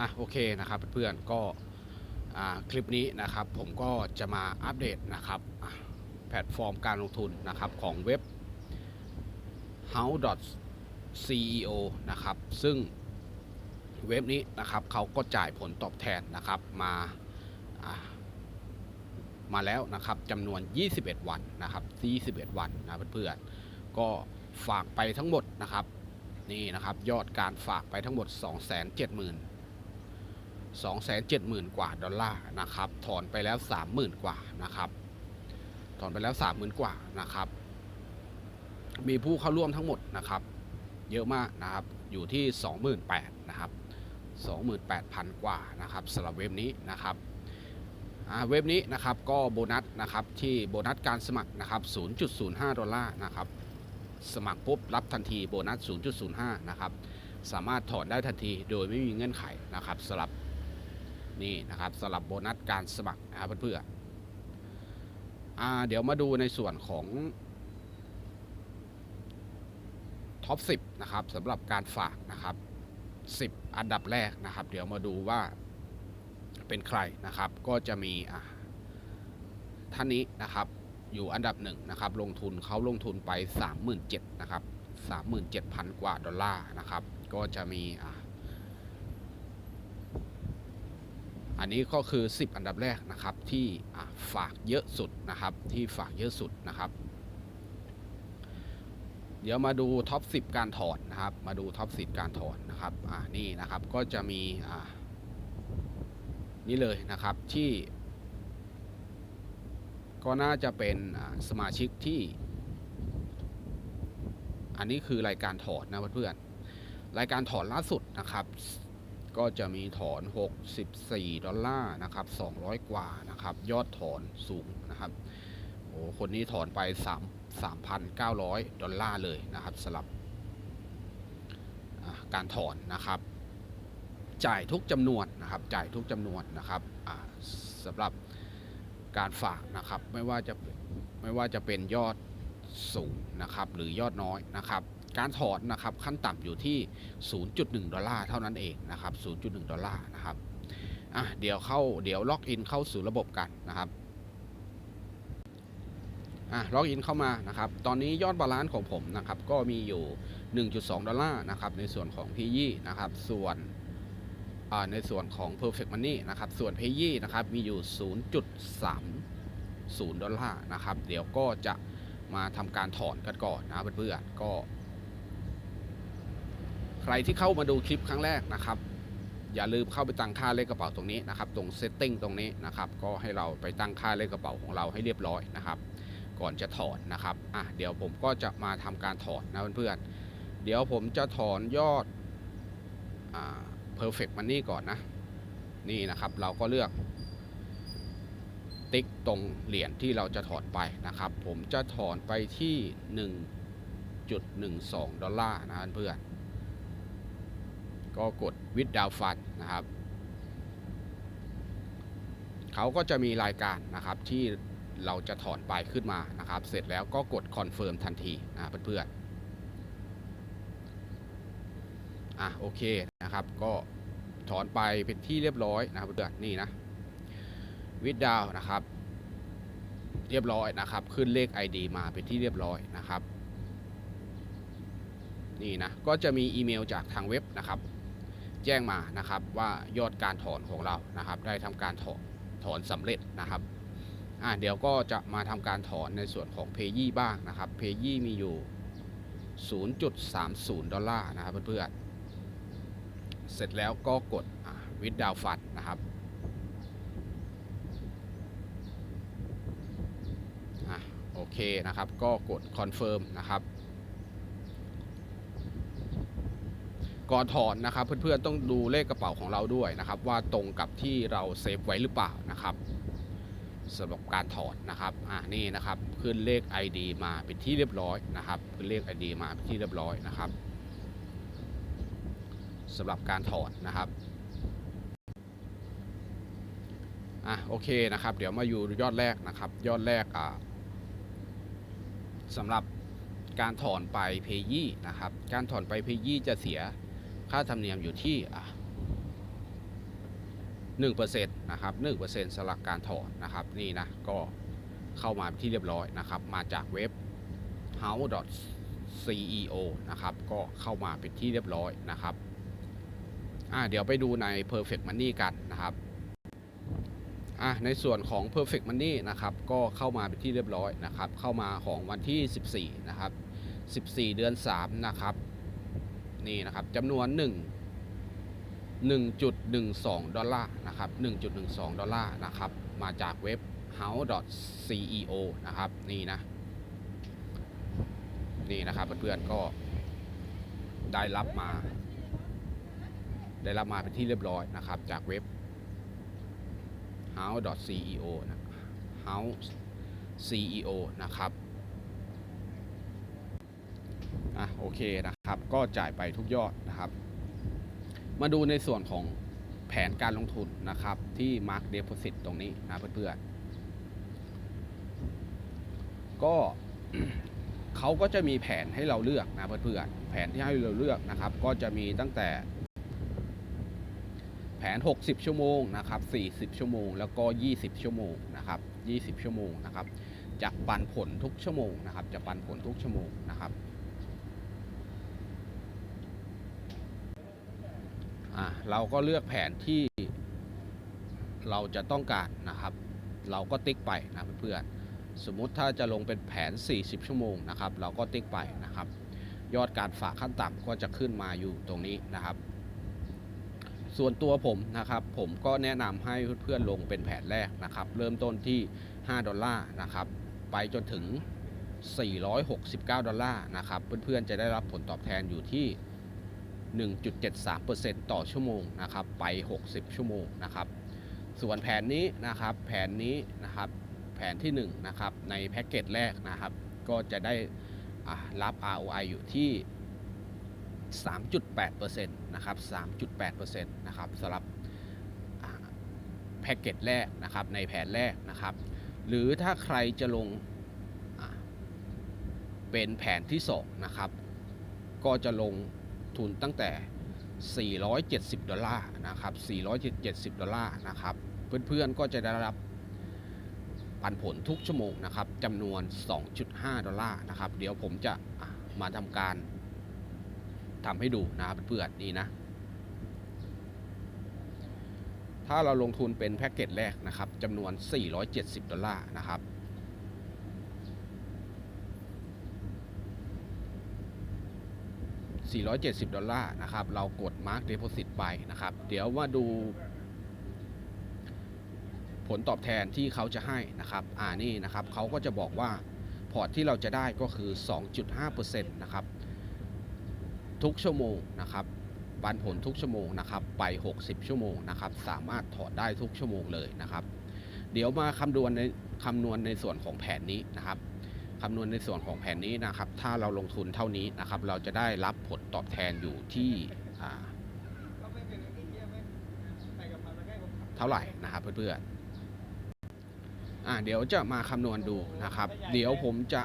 อะโอเคนะครับเพื่อนๆก็คลิปนี้นะครับผมก็จะมาอัปเดตนะครับแพลตฟอร์มการลงทุนนะครับของเว็บ house.ceo นะครับซึ่งเว็บนี้นะครับเขาก็จ่ายผลตอบแทนนะครับมามาแล้วนะครับจำนวน 21 วันนะครับ21วันนะเพื่อนๆก็ฝากไปทั้งหมดนะครับนี่นะครับยอดการฝากไปทั้งหมด 270,000 270,000 กว่าดอลลาร์นะครับ ถอนไปแล้ว 30,000 กว่านะครับ ถอนไปแล้ว 30,000 กว่านะครับ มีผู้เข้าร่วมทั้งหมดนะครับ เยอะมากนะครับ อยู่ที่ 28,000นะครับ 28,000 กว่านะครับสำหรับเว็บนี้นะครับเว็บนี้นะครับก็โบนัสนะครับที่โบนัสการสมัครนะครับ 0.05 ดอลลาร์นะครับ สมัครปุ๊บรับทันทีโบนัส 0.05 นะครับ สามารถถอนได้ทันทีโดยไม่มีเงื่อนไขนะครับสำหรับ นี่นะครับสำหรับโบนัสการสมัครนะครับเพื่อนๆอ่าเดี๋ยวมาดูในส่วนของท็อป 10 นะครับสำหรับการฝากนะครับ 10 อันดับแรกนะครับ เดี๋ยวมาดูว่าเป็นใครนะครับ ก็จะมีท่านนี้นะครับอยู่อันดับหนึ่งนะครับ ลงทุนเขาลงทุนไป 37,000นะครับ37,000 กว่าดอลลาร์นะครับ ก็จะมีอะ อันนี้ก็คือ 10 อันดับแรกนะครับที่ฝากเยอะสุดนะครับที่ฝากเยอะสุดนะครับ เดี๋ยวมาดูท็อป 10 การถอนนะครับ มาดูท็อป 10 การถอนนะครับอ่านี่นะครับก็จะมีอ่านี่เลยนะครับที่ก็น่าจะเป็นสมาชิกที่ อันนี้คือรายการถอนนะเพื่อนๆรายการถอนล่าสุดนะครับ ก็จะมีถอน 64 ดอลลาร์นะครับ 200 กว่านะครับ ยอดถอนสูงนะครับ โอ้คนนี้ถอนไป 3 3,900 ดอลลาร์เลยนะครับสำหรับการถอนนะครับ จ่ายทุกจำนวนนะครับ จ่ายทุกจำนวนนะครับสำหรับการฝากนะครับ ไม่ว่าจะไม่ว่าจะเป็นยอดสูงนะครับ หรือยอดน้อยนะครับ การถอนนะครับขั้นต่ำอยู่ที่ 0.1 ดอลลาร์เท่านั้นเองนะครับ 0.1 ดอลลาร์นะครับอะเดี๋ยวเข้าเดี๋ยวล็อกอินเข้าสู่ระบบกันนะครับอะล็อกอินเข้ามานะครับ ตอนนี้ยอดบาลานซ์ของผมนะครับ ก็มีอยู่ 1.2 ดอลลาร์นะครับ ในส่วนของ p ีนะครับ ส่วนอ่าในส่วนของ Perfect Money นะครับ ส่วน p ีนะครับ มีอยู่ 0.30 ดอลลาร์นะครับ เดี๋ยวก็จะมาทำการถอนกันก่อนนะเพื่อนๆก็ ใครที่เข้ามาดูคลิปครั้งแรกนะครับ อย่าลืมเข้าไปตั้งค่าเลขกระเป๋าตรงนี้นะครับตรง Setting ตรงนี้นะครับก็ให้เราไปตั้งค่าเลขกระเป๋าของเราให้เรียบร้อยนะครับก่อนจะถอนนะครับอะเดี๋ยวผมก็จะมาทำการถอนนะเพื่อนๆเดี๋ยวผมจะถอนยอดอ่า perfect money ก่อนนะนี่นะครับเราก็เลือกติ๊กตรงเหรียญที่เราจะถอนไปนะครับ ผมจะถอนไปที่ 1.12 ดอลลาร์นะเพื่อน ก็กด with down fund นะครับ เขาก็จะมีรายการนะครับที่เราจะถอนไปขึ้นมานะครับ เสร็จแล้วก็กดคอนเฟิร์มทันทีนะเพื่อนๆอะโอเคนะครับ ก็ถอนไปเป็นที่เรียบร้อยนะครับเพื่อนๆนี่นะวิดดาวนะครับ เรียบร้อยนะครับ ขึ้นเลข ID มาเป็นที่เรียบร้อยนะครับนี่นะ ก็จะมีอีเมลจากทางเว็บนะครับ แจ้งมานะครับว่ายอดการถอนของเรานะครับ ได้ทำการถอนถอนสำเร็จนะครับอ่าเดี๋ยวก็จะมาทำการถอนในส่วนของเพยี่บ้างนะครับเพยี่มีอยู่ 0.30 ดอลลาร์นะครับเพื่อนๆ เสร็จแล้วก็กดวิดดาวฟันนะครับอโอเคนะครับ ก็กดคอนเฟิร์มนะครับ ก่อนถอนนะครับ เพื่อนๆต้องดูเลขกระเป๋าของเราด้วยนะครับ ว่าตรงกับที่เราเซฟไว้หรือเปล่านะครับสำหรับการถอนนะครับ อ่า นี่นะครับ ขึ้นเลข ID มาเป็นที่เรียบร้อยนะครับ ขึ้นเลข ID มาเป็นที่เรียบร้อยนะครับสำหรับการถอนนะครับ อะ โอเคนะครับ เดี๋ยวมาอยู่ยอดแรกนะครับ ยอดแรก อ่าสำหรับการถอนไปเพยี่นะครับ การถอนไปเพยี่จะเสีย ค่าธรรมเนียมอยู่ที่หนึ่งเปอะ1%นต์นะครับ1%สำหรับการถอนนะครับนี่นะก็เข้ามาที่เรียบร้อยนะครับ มาจากเว็บ house.ceo นะครับก็เข้ามาเป็นที่เรียบร้อยนะครับอ่าเดี๋ยวไปดูใน perfect money กันนะครับอะในส่วนของ perfect money นะครับก็เข้ามาเป็นที่เรียบร้อยนะครับ เข้ามาของวันที่ 14 นะครับ 14 เดือน 3 นะครับ นี่นะครับจำนวน 1 1.12 ดอลลาร์นะครับ1.12 ดอลลาร์นะครับมาจากเว็บ house.ceo นะครับนี่นะนี่นะครับเพื่อนๆก็ได้รับมา ได้รับมาเป็นที่เรียบร้อยนะครับ จากเว็บ house.ceo นะ house ceo นะครับอะ โอเคนะครับ ก็จ่ายไปทุกยอดนะครับ มาดูในส่วนของแผนการลงทุนนะครับ ที่ Mark Deposit ตรงนี้นะเพื่อนๆ ก็เขาก็จะมีแผนให้เราเลือกนะเพื่อนๆ แผนที่ให้เราเลือกนะครับ ก็จะมีตั้งแต่ แผน 60 ชั่วโมงนะครับ 40 ชั่วโมง แล้วก็ 20 ชั่วโมงนะครับ 20 ชั่วโมงนะครับ จะปันผลทุกชั่วโมงนะครับ จะปันผลทุกชั่วโมงนะครับ อะเราก็เลือกแผนที่เราจะต้องการนะครับ เราก็ติ๊กไปนะเพื่อนๆสมมุติถ้าจะลงเป็นแผน 40 ชั่วโมงนะครับ เราก็ติ๊กไปนะครับ ยอดการฝากขั้นต่ำก็จะขึ้นมาอยู่ตรงนี้นะครับ ส่วนตัวผมนะครับ ผมก็แนะนำให้เพื่อนๆลงเป็นแผนแรกนะครับ เริ่มต้นที่ 5 ดอลลาร์นะครับ ไปจนถึง 469 ดอลลาร์นะครับ เพื่อนๆจะได้รับผลตอบแทนอยู่ที่ 1.73%ต่อชั่วโมงนะครับไป 60 ชั่วโมงนะครับ ส่วนแผนนี้นะครับแผนนี้นะครับแผนที่1นะครับในแพ็กเกจแรกนะครับ ก็จะได้รับ ROI อยู่ที่ 3.8%นะครับ 3.8%นะครับสำหรับแพ็กเกจแรกนะครับในแผนแรกนะครับ หรือถ้าใครจะลงเป็นแผนที่2นะครับ ก็จะลง ทุนตั้งแต่ 470 ดอลลาร์นะครับ 470 ดอลลาร์นะครับ เพื่อนๆก็จะได้รับปันผลทุกชั่วโมงนะครับจำนวน 2.5 ดอลลาร์นะครับ เดี๋ยวผมจะมาทำการทำให้ดูนะเพื่อนๆนี่นะ ถ้าเราลงทุนเป็นแพ็กเกจแรกนะครับจำนวน 470 ดอลลาร์นะครับ 470 ดอลลาร์นะครับ เรากด Mark Deposit ไปนะครับ เดี๋ยวมาดู ผลตอบแทนที่เขาจะให้นะครับ อ่านี่นะครับเขาก็จะบอกว่าพอร์ตที่เราจะได้ก็คือ 2.5%นะครับ ทุกชั่วโมงนะครับ ปันผลทุกชั่วโมงนะครับ ไป 60 ชั่วโมงนะครับ สามารถถอดได้ทุกชั่วโมงเลยนะครับ เดี๋ยวมาคำนวณในคำนวณในส่วนของแผนนี้นะครับ คำนวณในส่วนของแผนนี้นะครับ ถ้าเราลงทุนเท่านี้นะครับ เราจะได้รับผลตอบแทนอยู่ที่เท่าไหร่นะครับเพื่อนๆอ่าเดี๋ยวจะมาคำนวณดูนะครับ เดี๋ยวผมจะ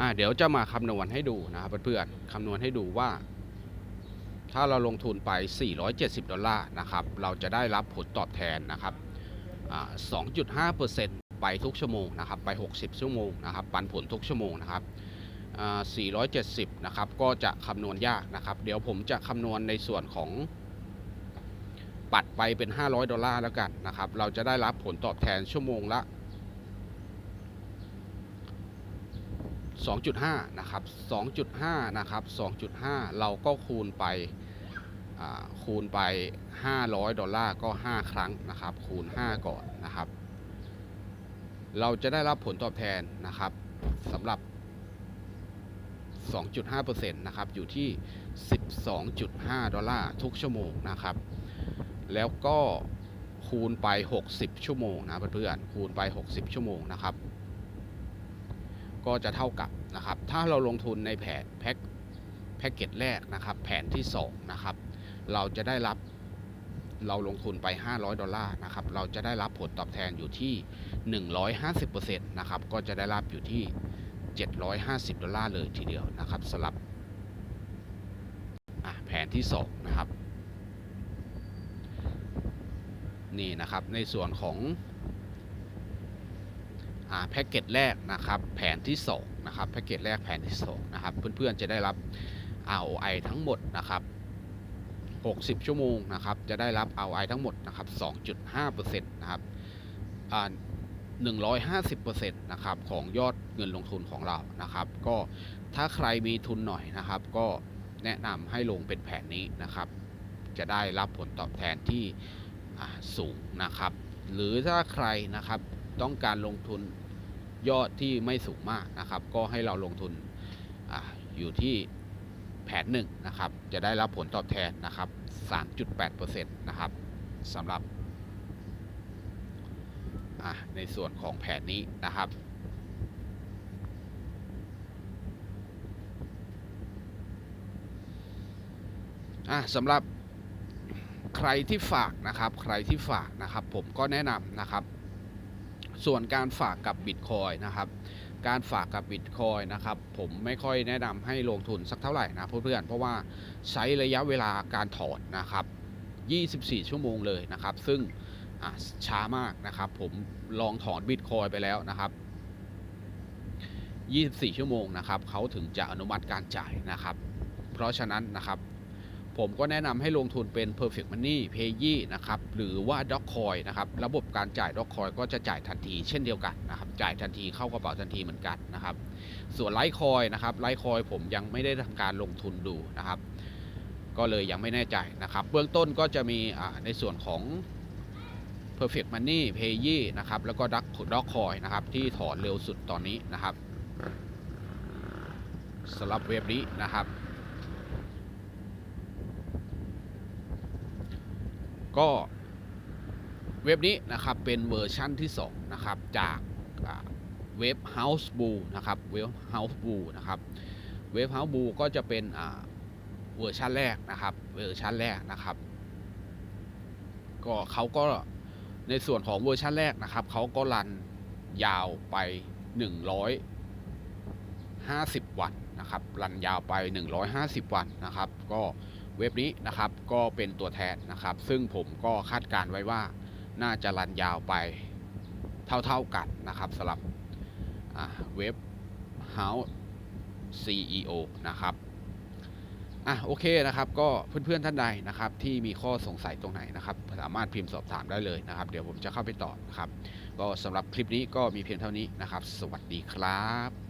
อ่าเดี๋ยวจะมาคำนวณให้ดูนะครับเพื่อนๆคำนวณให้ดูว่า ถ้าเราลงทุนไป 470 ดอลลาร์นะครับ เราจะได้รับผลตอบแทนนะครับ 2.5%ไปทุกชั่วโมงนะครับไป 60 ชั่วโมงนะครับปันผลทุกชั่วโมงนะครับ470 นะครับ ก็จะคำนวณยากนะครับ เดี๋ยวผมจะคำนวณในส่วนของปัดไปเป็น 500 ดอลลาร์แล้วกันนะครับ เราจะได้รับผลตอบแทนชั่วโมงละ 2.5 นะครับ 2.5 นะครับ 2.5 เราก็คูณไป คูณไป 500 ดอลลาร์ก็ 5 ครั้งนะครับ คูณ 5 ก่อนนะครับ เราจะได้รับผลตอบแทนนะครับสำหรับ 2.5%นะครับ อยู่ที่ 12.5 ดอลลาร์ทุกชั่วโมงนะครับ แล้วก็คูณไป 60 ชั่วโมงนะเพื่อนๆคูณไป 60 ชั่วโมงนะครับ ก็จะเท่ากับนะครับ ถ้าเราลงทุนในแผนแพ็คแพ็กเกจแรกนะครับ แผนที่ 2 นะครับ เราจะได้รับเราลงทุนไป 500 ดอลลาร์นะครับ เราจะได้รับผลตอบแทนอยู่ที่ 150%นะครับ ก็จะได้รับอยู่ที่ 750 ดอลลาร์เลยทีเดียวนะครับสำหรับแผนที่ 2 นะครับ นี่นะครับ ในส่วนของอแพ็กเกจแรกนะครับ แผนที่ 2 นะครับ แพ็กเกจแรกแผนที่ 2 นะครับ เพื่อนๆจะได้รับ ROI ทั้งหมดนะครับ 60 ชั่วโมงนะครับ จะได้รับ ROI ทั้งหมดนะครับ 2.5%นะครับอ่า150%นะครับของยอดเงินลงทุนของเรานะครับ ก็ถ้าใครมีทุนหน่อยนะครับ ก็แนะนำให้ลงเป็นแผนนี้นะครับ จะได้รับผลตอบแทนที่สูงนะครับ หรือถ้าใครนะครับต้องการลงทุนยอดที่ไม่สูงมากนะครับ ก็ให้เราลงทุนออยู่ที่ แผนหนึ่งนะครับจะได้รับผลตอบแทนนะครับ 3.8%นะครับสำหรับในส่วนของแผนนี้นะครับ สำหรับใครที่ฝากนะครับ ใครที่ฝากนะครับ ผมก็แนะนำนะครับ ส่วนการฝากกับบิตคอยนะครับ การฝากกับบิตคอยนะครับ ผมไม่ค่อยแนะนำให้ลงทุนสักเท่าไหร่นะเพื่อนๆเพราะว่าใช้ระยะเวลาการถอนนะครับ 24 ชั่วโมงเลยนะครับ ซึ่งช้ามากนะครับ ผมลองถอนบิตคอยไปแล้วนะครับ 24 ชั่วโมงนะครับเขาถึงจะอนุมัติการจ่ายนะครับ เพราะฉะนั้นนะครับ ผมก็แนะนำให้ลงทุนเป็น Perfect Money p a y e นะครับ หรือว่า Dogecoin นะครับ ระบบการจ่าย Dogecoin ก็จะจ่ายทันทีเช่นเดียวกันนะครับ จ่ายทันทีเข้ากระเป๋าทันทีเหมือนกันนะครับ ส่วน Litecoin นะครับ Litecoin ผมยังไม่ได้ทำการลงทุนดูนะครับ ก็เลยยังไม่แน่ใจนะครับ เบื้องต้นก็จะมีในส่วนของ Perfect Money p a y e นะครับ แล้วก็ Dogecoin นะครับที่ถอนเร็วสุดตอนนี้นะครับสำหรับเว็บนี้นะครับ ก็เว็บนี้นะครับเป็นเวอร์ชั่นที่2นะครับจากเว็บ House b l u นะครับเว็บ House b l u นะครับเว็บ House b l u ก็จะเป็นเวอร์ชันแรกนะครับเวอร์ชันแรกนะครับก็เขาก็ในส่วนของเวอร์ชันแรกนะครับเขาก็รันยาวไป 150 วันนะครับรันยาวไป 150 วันนะครับ ก็ เว็บนี้นะครับก็เป็นตัวแทนนะครับ ซึ่งผมก็คาดการไว้ว่าน่าจะรันยาวไปเท่าๆกันนะครับสำหรับเว็บ House CEO นะครับอะโอเคนะครับก็เพื่อนๆท่านใดนะครับที่มีข้อสงสัยตรงไหนนะครับสามารถพิมพ์สอบถามได้เลยนะครับ เดี๋ยวผมจะเข้าไปตอบนะครับ ก็สำหรับคลิปนี้ก็มีเพียงเท่านี้นะครับ สวัสดีครับ